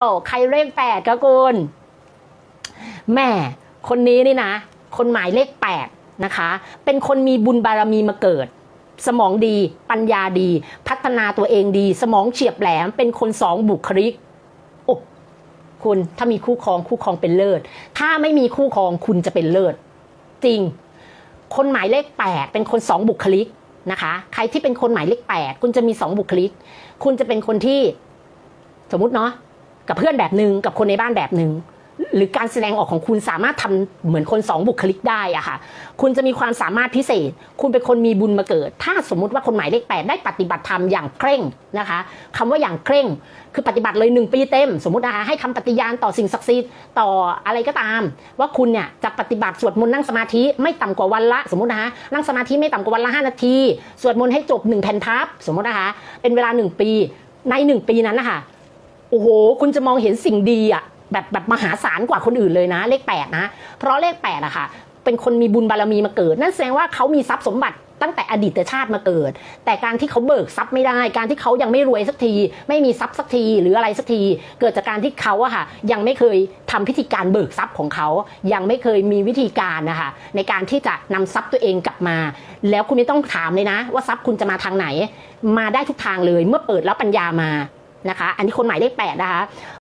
โอ้ใครเลขแปดก็คุณแม่คนนี้นี่นะ คนหมายเลขแปดนะคะ เป็นคนมีบุญบารมีมาเกิด สมองดี ปัญญาดี พัฒนาตัวเองดี สมองเฉียบแหลม เป็นคนสองบุคลิกโอ้คุณถ้ามีคู่ครองคู่ครองเป็นเลิศ ถ้าไม่มีคู่ครองคุณจะเป็นเลิศ จริง คนหมายเลขแปดเป็นคนสองบุคลิกนะคะ ใครที่เป็นคนหมายเลขแปดคุณจะมีสองบุคลิก คุณจะเป็นคนที่ สมมติเนาะ กับเพื่อนแบบหนึ่งกับคนในบ้านแบบหนึ่งหรือการแสดงออกของคุณสามารถทำเหมือนคนสองบุคลิกได้อะค่ะ คุณจะมีความสามารถพิเศษ คุณเป็นคนมีบุญมาเกิด ถ้าสมมุติว่าคนหมายเลขแปดได้ปฏิบัติธรรมอย่างเคร่งนะคะคำว่าอย่างเคร่ง คือปฏิบัติเลยหนึ่งปีเต็ม สมมตินะคะให้คำปฏิญาณต่อสิ่งศักดิ์สิทธิ์ต่ออะไรก็ตาม ว่าคุณเนี่ยจะปฏิบัติสวดมนต์นั่งสมาธิไม่ต่ำกว่าวันละ สมมตินะคะนั่งสมาธิไม่ต่ำกว่าวันละ5นาทีสวดมนต์ให้จบหนึ่งแผ่นทับสมมตินะคะเป็นเวลาหนึ่งปีในหนึ่งปีนั้นนะคะ โอ้โห คุณจะมองเห็นสิ่งดีอะแบบแบบมหาศาลกว่าคนอื่นเลยนะ เลขแปดนะ เพราะเลขแปดอะค่ะ เป็นคนมีบุญบารมีมาเกิด นั่นแสดงว่าเขามีทรัพย์สมบัติตั้งแต่อดีตชาติมาเกิด แต่การที่เขาเบิกทรัพย์ไม่ได้ การที่เขายังไม่รวยสักที ไม่มีทรัพย์สักทีหรืออะไรสักที เกิดจากการที่เขาอะค่ะ ยังไม่เคยทำพิธีการเบิกทรัพย์ของเขา ยังไม่เคยมีวิธีการนะคะในการที่จะนำทรัพย์ตัวเองกลับมา แล้วคุณไม่ต้องถามเลยนะ ว่าทรัพย์คุณจะมาทางไหน มาได้ทุกทางเลย เมื่อเปิดแล้วปัญญามา นะคะ อันนี้คนหมายเลขแปดนะคะ